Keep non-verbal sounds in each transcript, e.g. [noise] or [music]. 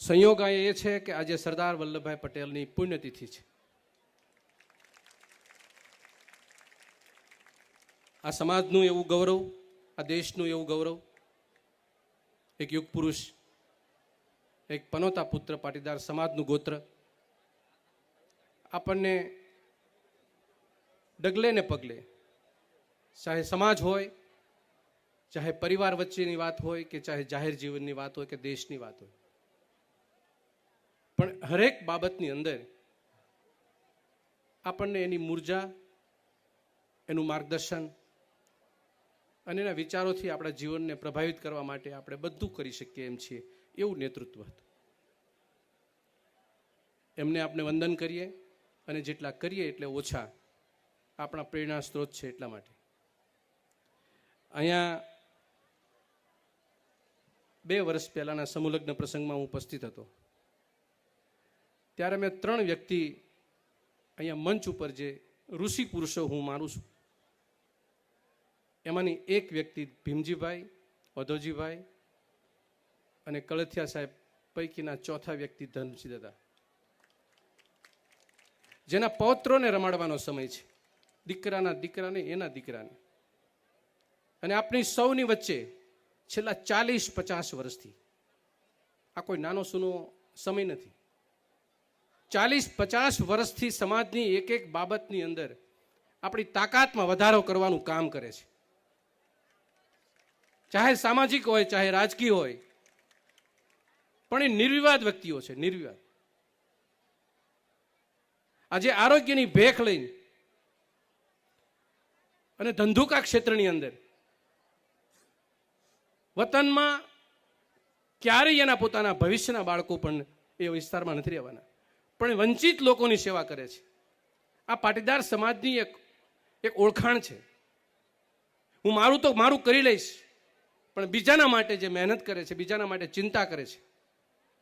સંયોગ આ એ છે કે આજે સરદાર વલ્લભભાઈ પટેલની પુણ્યતિથિ છે. આ સમાજનું એવું ગૌરવ, આ દેશનું એવું ગૌરવ. એક યુગ પુરુષ, એક પનોતા પુત્ર, પાટીદાર સમાજનું ગોત્ર. આપણને ડગલે ને પગલે, ચાહે સમાજ હોય, ચાહે પરિવાર વચ્ચેની વાત હોય કે ચાહે જાહેર જીવનની વાત હોય કે દેશની વાત હોય પણ હરેક બાબતની અંદર આપણને એની મૂર્જા, એનું માર્ગદર્શન અને એના વિચારોથી આપણા જીવનને પ્રભાવિત કરવા માટે આપણે બધું કરી શકીએ એમ છીએ. એવું નેતૃત્વ હતું. એમને આપણે વંદન કરીએ અને જેટલા કરીએ એટલે ઓછા આપણા પ્રેરણા સ્ત્રોત છે એટલા માટે. અહીંયા બે વર્ષ પહેલાના સમૂહલગ્ન પ્રસંગમાં હું ઉપસ્થિત હતો. ત્યારે મેં ત્રણ વ્યક્તિ અહીંયા મંચ ઉપર જે ઋષિ પુરુષો હું માનું છું. એમાંની એક વ્યક્તિ ભીમજીભાઈ વધોજીભાઈ અને કળથિયા સાહેબ પૈકીના ચોથા વ્યક્તિ ધનસિંહ દાદા. જેના પૌત્રોને રમાડવાનો સમય છે. દીકરાના દીકરાને, એના દીકરાને. અને આપણી સૌની વચ્ચે છેલ્લા ચાલીસ પચાસ વર્ષથી આ કોઈ નાનો સૂનો સમય નથી. ચાલીસ, પચાસ વર્ષથી સમાજની એક એક બાબતની અંદર આપણી તાકાતમાં વધારો કરવાનું કામ કરે છે. ચાહે સામાજિક હોય, ચાહે રાજકીય હોય, પણ એ નિર્વિવાદ વ્યક્તિઓ છે, નિર્વિવાદ. આજે આરોગ્યની ભેખ લઈને અને ધંધુકા ક્ષેત્રની અંદર વતનમાં ક્યારેય એના પોતાના ભવિષ્યના બાળકો પણ એ વિસ્તારમાં નથી રહેવાના. પણ વંચિત લોકોની સેવા કરે છે. આ પાટીદાર સમાજની એક એક ઓળખાણ છે. હું મારું તો, મારું કરી લઈશ, પણ બીજાના માટે જે મહેનત કરે છે, બીજાના માટે ચિંતા કરે છે.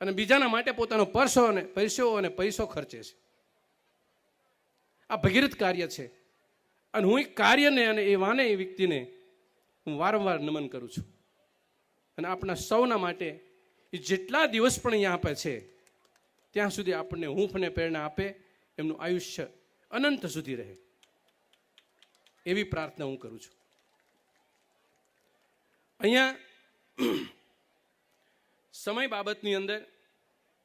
અને બીજાના માટે પોતાનો પરસો અને પૈસો અને પૈસો ખર્ચે છે. આ ભગીરથ કાર્ય છે. અને હું એ કાર્યને અને એ વાને, એ વ્યક્તિને હું વારંવાર નમન કરું છું. અને આપણા સૌના માટે એ જેટલા દિવસ પણ અહીંયા આપે છે ત્યાં સુધી આપણને હૂંફ અને પ્રેરણા આપે, એમનું આયુષ્ય અનંત સુધી રહે. એવી પ્રાર્થના હું કરું છું. અહીંયા [clears throat] સમય બાબતની અંદર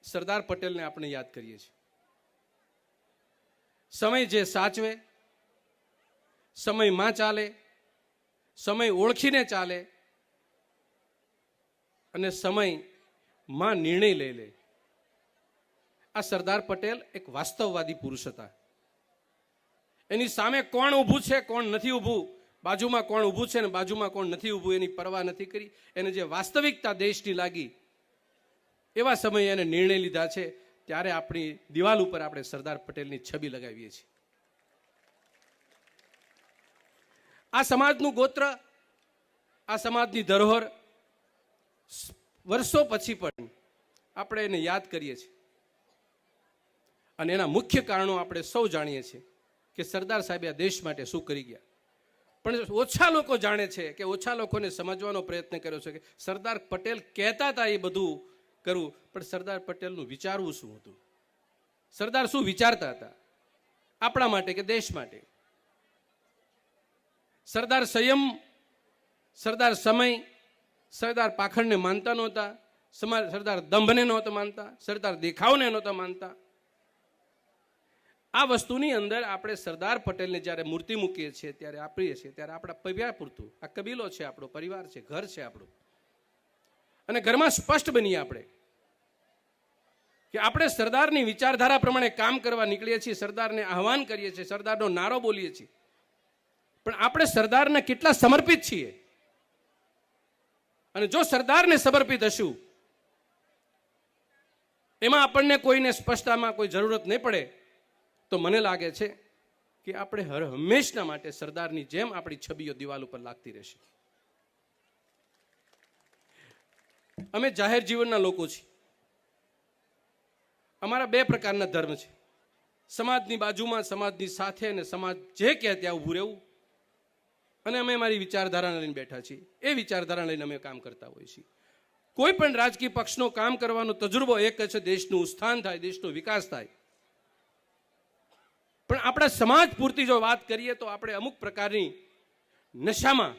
સરદાર પટેલને આપણે યાદ કરીએ છીએ. સમય જે સાચવે સમયમાં ચાલે, સમય ઓળખીને ચાલે અને સમયમાં નિર્ણય લઈ લે. આ સરદાર પટેલ એક વાસ્તવવાદી પુરુષ હતા. એની સામે કોણ ઊભું છે, કોણ નથી ઊભું, બાજુમાં કોણ ઊભું છે ને બાજુમાં કોણ નથી ઊભું, એની પરવા નથી કરી. એને જે વાસ્તવિકતા દેશની લાગી, એવા સમયે એને નિર્ણય લીધા છે, ત્યારે આપણી દિવાલ ઉપર આપણે સરદાર પટેલની છબી લગાવીએ છીએ. આ સમાજનું ગોત્ર, આ સમાજની ધરોહર, વર્ષો પછી પણ આપણે એને યાદ કરીએ છીએ. અને એના મુખ્ય કારણો આપણે સૌ જાણીએ છીએ કે સરદાર સાહેબે આ દેશ માટે શું કરી ગયા. પણ ઓછા લોકો જાણે છે કે ઓછા લોકોને સમજવાનો પ્રયત્ન કર્યો છે કે સરદાર પટેલ કહેતા હતા એ બધું કરવું પણ સરદાર પટેલનું વિચારવું શું હતું? સરદાર શું વિચારતા હતા? આપણા માટે કે દેશ માટે? સરદાર સંયમ, સરદાર સમય, સરદાર પાખંડને માનતા નહોતા સરદાર દંભને નહોતા માનતા, સરદાર દેખાવને નહોતા માનતા. આ વસ્તુની અંદર આપણે સરદાર પટેલને જ્યારે મૂર્તિ મૂકીએ છીએ, ત્યારે આપીએ છીએ, ત્યારે આપણા પરિવાર પૂરતું. આ કબીલો છે આપણો, પરિવાર છે, ઘર છે આપણું. અને ઘરમાં સ્પષ્ટ બનીએ આપણે કે આપણે સરદારની વિચારધારા પ્રમાણે કામ કરવા નીકળીએ છીએ, સરદારને આહવાન કરીએ છીએ, સરદારનો નારો બોલીએ છીએ. પણ આપણે સરદારને કેટલા સમર્પિત છીએ? અને જો સરદારને સમર્પિત હશું, એમાં આપણને કોઈને સ્પષ્ટતામાં કોઈ જરૂરત નહીં પડે. તો મને લાગે છે કે આપણે હર હંમેશના માટે સરદારની જેમ આપણી છબીઓ દિવાલ ઉપર લાગતી રહેશે. અમે જાહેર જીવનના લોકો છીએ. અમારા બે પ્રકારના ધર્મ છે. સમાજની બાજુમાં સમાજની સાથે અને સમાજ જે કહે ત્યાં ઊભું રહેવું. અને અમે અમારી વિચારધારા લઈને બેઠા છીએ. એ વિચારધારા લઈને અમે કામ કરતા હોઈએ છીએ. કોઈ પણ રાજકીય પક્ષનો કામ કરવાનો તજુર્બો એક જ છે. દેશનું ઉત્થાન થાય, દેશનો વિકાસ થાય. પણ આપણા સમાજ પૂરતી જો વાત કરીએ તો આપણે અમુક પ્રકારની નશામાં,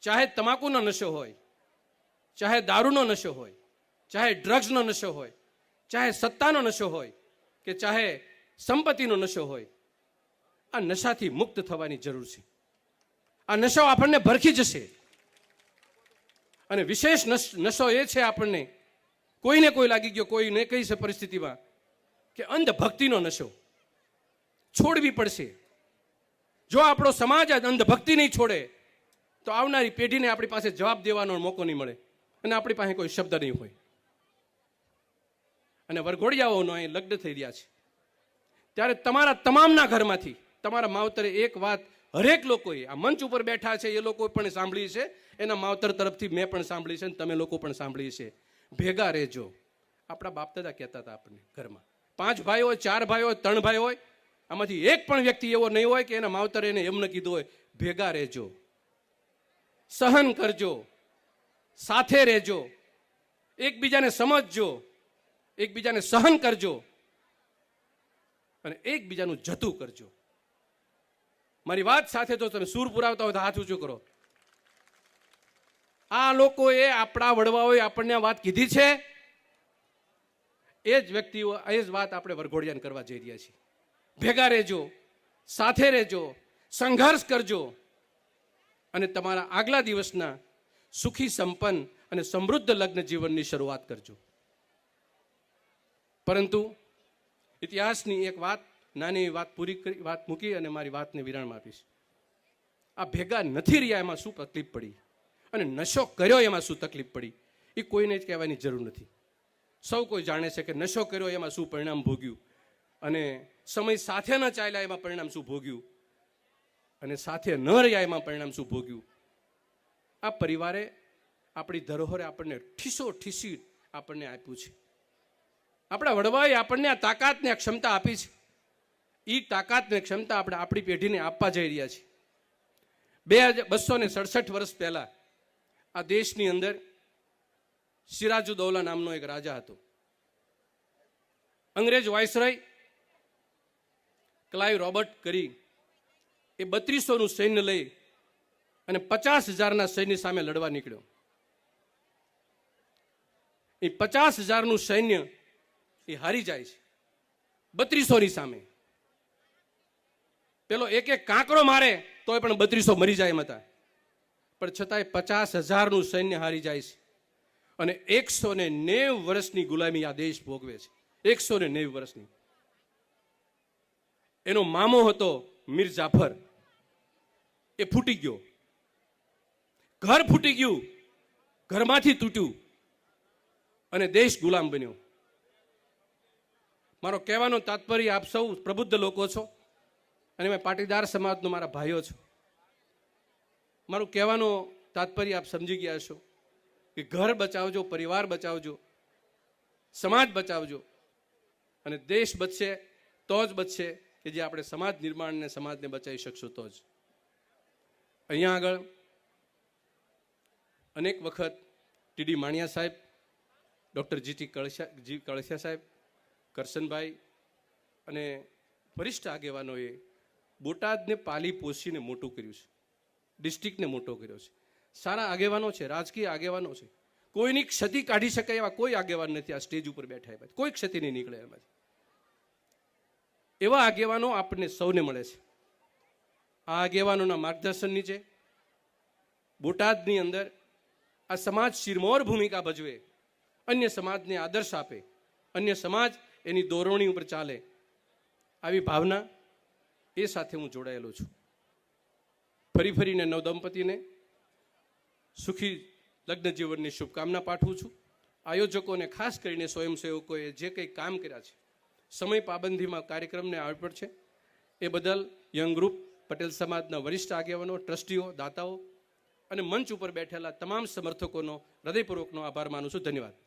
ચાહે તમાકુનો નશો હોય, ચાહે દારૂનો નશો હોય, ચાહે ડ્રગ્સનો નશો હોય, ચાહે સત્તાનો નશો હોય કે ચાહે સંપત્તિનો નશો હોય, આ નશાથી મુક્ત થવાની જરૂર છે. આ નશો આપણને ભરખી જશે. અને વિશેષ નશ- એ છે આપણને કોઈને કોઈ લાગી ગયો કોઈ ને કઈ છે પરિસ્થિતિમાં કે અંધભક્તિનો નશો. છોડવી પડશે. જો આપણો સમાજ આ અંધભક્તિ નહીં છોડે, તો આવનારી પેઢીને આપણી પાસે જવાબ દેવાનો મોકો નહીં મળે અને આપણી પાસે કોઈ શબ્દ નહીં હોય. અને વરઘોડિયાઓનો અહીં લગ્ન થઈ રહ્યા છે. ત્યારે તમારા તમામના ઘરમાંથી, તમારા માવતરે એક વાત હરેક લોકોએ, આ મંચ ઉપર બેઠા છે એ લોકો પણ સાંભળી છે, એના માવતર તરફથી મેં પણ સાંભળી છે અને તમે લોકો પણ સાંભળી છે. ભેગા રહેજો. આપણા બાપ દાદા કહેતા હતા આપણને ઘરમાં. પાંચ ભાઈ હોય, ચાર ભાઈ હોય, ત્રણ ભાઈ હોય આમાંથી એક પણ વ્યક્તિ એવો નહીં હોય કે એના માવતરે એને એમને કીધું હોય, ભેગા રહેજો. સહન કરજો. સાથે રહેજો. એકબીજાને સમજજો. એકબીજાને સહન કરજો. અને એકબીજાનું જતું કરજો. મારી વાત સાથે તો તમે સૂર પુરાવતા હોય તો હાથ ઊંચું કરો. આ લોકોએ આપણા વડવાઓએ આપણને આ વાત કીધી છે. એ જ વ્યક્તિઓ, એ જ વાત આપણે વરઘોડિયાને કરવા જઈ રહ્યા છીએ. ભેગા રહેજો, સાથે રહેજો, સંઘર્ષ કરજો અને તમારા આગલા દિવસના સુખી, સંપન્ન અને સમૃદ્ધ લગ્ન જીવનની શરૂઆત કરજો. પરંતુ ઇતિહાસની એક વાત, નાની વાત પૂરી કરી, વાત મૂકી અને મારી વાતને વિરામ આપીશ. આ ભેગા નથી રહ્યા, એમાં શું તકલીફ પડી? અને નશો કર્યો, એમાં શું તકલીફ પડી? એ કોઈને જ કહેવાની જરૂર નથી. સૌ કોઈ જાણે છે કે નશો કર્યો, એમાં શું પરિણામ ભોગ્યું? અને સમય સાથે ન ચાલ્યા એમાં પરિણામ શું ભોગ્યું? અને સાથે ન રહ્યા એમાં પરિણામ શું ભોગ્યું? આ પરિવારે આપણી ધરોહરે આપણને ઠીસો ઠીસી આપણને આપ્યું છે. આપણા વડવાએ આપણને આ તાકાતને આ ક્ષમતા આપી છે. એ તાકાતને ક્ષમતા આપણે આપણી પેઢીને આપવા જઈ રહ્યા છીએ બે હજાર બસો ને સડસઠ વર્ષ પહેલાં આ દેશની અંદર સિરાજુદૌલા નામનો એક રાજા હતો. અંગ્રેજ વાયસરોય ક્લાઇવ રોબર્ટ કરી એ બત્રીસોનું સૈન્ય લઈ અને પચાસ હજારના સૈન્ય સામે લડવા નીકળ્યો. એ પચાસ હજારનું સૈન્ય એ હારી જાય છે. બત્રીસોની સામે. પેલો એક એક કાંકરો મારે તોય પણ બત્રીસો મરી જાય એમ હતા. પણ છતાંય પચાસ હજારનું સૈન્ય હારી જાય છે. અને એકસો ને નેવ વર્ષની ગુલામી આ દેશ ભોગવે છે. એકસો ને નેવ વર્ષની. એનો મામો હતો મીર જાફર. એ ફૂટી ગયો. ઘર ફૂટી ગયું. ઘરમાંથી તૂટ્યું. અને દેશ ગુલામ બન્યો. મારો કહેવાનો તાત્પર્ય આપ સૌ પ્રબુદ્ધ લોકો છો. અને મેં પાટીદાર સમાજનો મારા ભાઈઓ છો. મારું કહેવાનો તાત્પર્ય આપ સમજી ગયા છો કે ઘર બચાવજો, પરિવાર બચાવજો, સમાજ બચાવજો. અને દેશ બચશે, તો જ બચશે. કે જે આપણે સમાજ નિર્માણને સમાજને બચાવી શકશું તો જ. અહીંયા આગળ અનેક વખત ટીડી માણિયા સાહેબ, ડૉક્ટર જીટી કળશા, જી કળશા સાહેબ, કરશનભાઈ અને વરિષ્ઠ આગેવાનોએ બોટાદને પાલી પોષીને મોટું કર્યું છે. ડિસ્ટ્રિક્ટને મોટો કર્યો છે. સારા આગેવાનો છે, રાજકીય આગેવાનો છે. કોઈની ક્ષતિ કાઢી શકાય એવા કોઈ આગેવાન નથી આ સ્ટેજ ઉપર બેઠા એમાં કોઈ ક્ષતિ નહીં નીકળે એમાંથી. એવા આગેવાનો આપણને સૌને મળે છે. આ આગેવાનોના માર્ગદર્શન નીચે, બોટાદની અંદર આ સમાજ શિરમોર ભૂમિકા ભજવે, અન્ય સમાજને આદર્શ આપે, અન્ય સમાજ એની દોરવણી ઉપર ચાલે. આવી ભાવના એ સાથે હું જોડાયેલો છું. ફરી ફરીને નવદંપતિને સુખી લગ્ન જીવનની શુભકામના પાઠવું છું. આયોજકોને ખાસ કરીને સ્વયંસેવકોએ જે કંઈ કામ કર્યા છે સમય પાબંધીમાં કાર્યક્રમને આવડ છે. એ બદલ યંગ ગ્રુપ, પટેલ સમાજના વરિષ્ઠ આગેવાનો, ટ્રસ્ટીઓ, દાતાઓ અને મંચ ઉપર બેઠેલા તમામ સમર્થકોનો હૃદયપૂર્વકનો આભાર માનું છું. ધન્યવાદ.